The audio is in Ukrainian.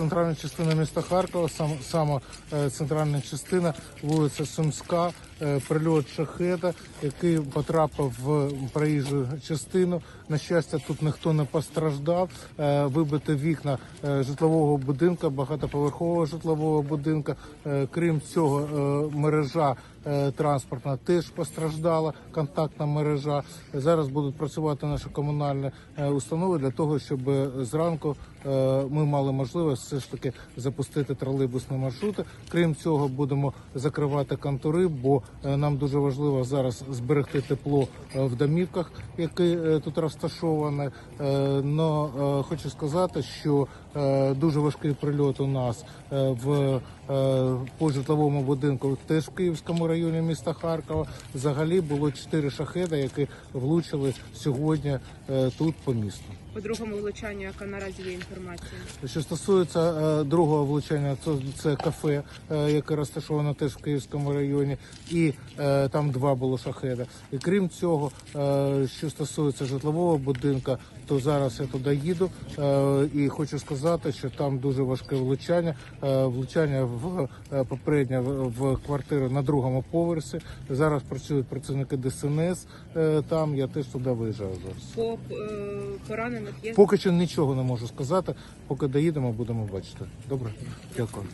центральна частина міста Харкова, сам, сама е, центральна частина, вулиця Сумська, е, прильот шахеда, який потрапив в проїжджу частину. На щастя, тут ніхто не постраждав. Е, Вибито вікна е, житлового будинку, багатоповерхового житлового будинку. Крім цього, мережа транспортна теж постраждала, контактна мережа. Зараз будуть працювати наші комунальні установи для того, щоб зранку ми мали можливість все ж таки запустити тролейбусні маршрути. Крім цього, будемо закривати контури, бо е, нам дуже важливо зараз зберегти тепло е, в домівках, які е, тут розташовані. Но хочу сказати, що дуже важкий прильот у нас в по житловому будинку теж в Київському районі міста Харкова. Взагалі було чотири шахеда, які влучили сьогодні тут по місту. По другому влучанню, яка наразі є інформація. Що стосується е, другого влучання, це, це кафе, е, яке розташоване теж в Київському районі, і е, там два було шахеда. І крім цього, е, що стосується житлового будинку, то зараз я туди їду е, і хочу сказати, що там дуже важке влучання. Е, влучання в е, попереднє в, в квартиру на другому поверсі. Зараз працюють працівники ДСНС. Е, там я теж туди виїжджаю зараз. По е, поранених є Поки що нічого не можу сказати. Поки доїдемо, будемо бачити. Добре, дякую.